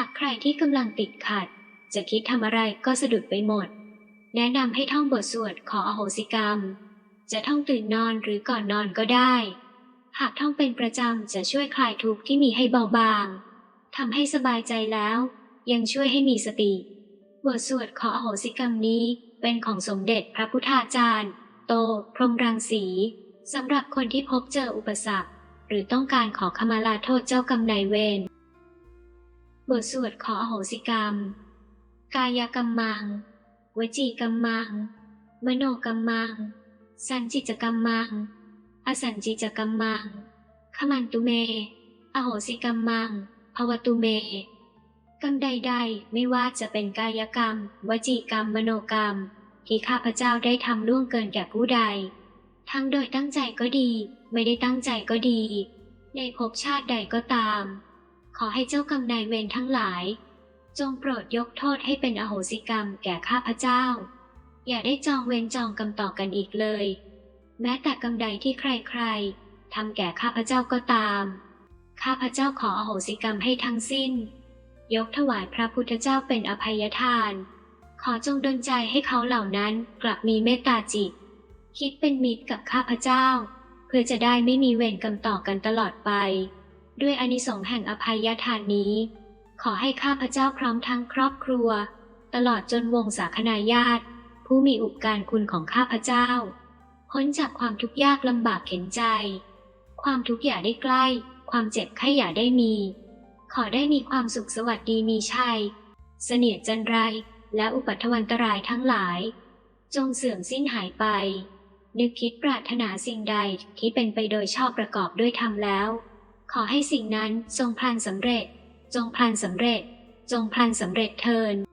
หากใครที่กำลังติดขัด จะคิดทำอะไรก็สะดุดไปหมด แนะนำให้ท่องบทสวดขออโหสิกรรม จะท่องตื่นนอนหรือก่อนนอนก็ได้ หากท่องเป็นประจำจะช่วยคลายทุกข์ที่มีให้เบาบางทำให้สบายใจแล้ว ยังช่วยให้มีสติ บทสวดขออโหสิกรรมนี้เป็นของสมเด็จพระพุทธาจารย์ โต พรหมรังสีสำหรับคนที่พบเจออุปสรรค หรือต้องการขอขมาลาโทษเจ้ากรรมนายเวร บทสวดขออโหสิกรรม กายกรรมัง วจีกรรมัง มโนกรรมัง สันจิจกรรมัง อสันจิจกรรมัง ขมันตุเม อโหสิกรรมัง ภวตุเม กรรมใดๆ ไม่ว่าจะเป็นกายกรรม วจีกรรม มโนกรรม ที่ข้าพเจ้าได้ทำล่วงเกินแก่ผู้ใด ทั้งโดยตั้งใจก็ดี ไม่ได้ตั้งใจก็ดี ในภพชาติใดก็ตาม ขอให้เจ้ากรรมนายเวรทั้งหลาย จงโปรดยกโทษให้เป็นอโหสิกรรมแก่ข้าพเจ้า อย่าได้จองเวรจองกรรมต่อกันอีกเลย แม้แต่กรรมใดที่ใครๆทำแก่ข้าพเจ้าก็ตาม ข้าพเจ้าขออโหสิกรรมให้ทั้งสิ้น ยกถวายพระพุทธเจ้าเป็นอภัยทาน ขอจงดลใจให้เขาเหล่านั้นกลับมีเมตตาจิต คิดเป็นมิตรกับข้าพเจ้า เพื่อจะได้ไม่มีเวรกรรมต่อกันตลอดไป ด้วยอานิสงส์แห่งอภัยทานนี้ ขอให้ข้าพเจ้าพร้อมทั้งครอบครัว ตลอดจนวงศาคณาญาติ ผู้มีอุปการคุณของข้าพเจ้า พ้นจากความทุกข์ยากลำบากเข็นใจ ความทุกข์อย่าได้ใกล้ ความเจ็บไข้อย่าได้มี ขอได้มีความสุขสวัสดีมีชัย เสนียดจันไรและอุปัทวันตรายทั้งหลาย จงเสื่อมสิ้นหายไป นึกคิดปรารถนาสิ่งใดที่เป็นไปโดยชอบประกอบด้วยธรรมแล้ว ขอให้สิ่งนั้นจงพลันสำเร็จ จงพลันสำเร็จ จงพลันสำเร็จเทิน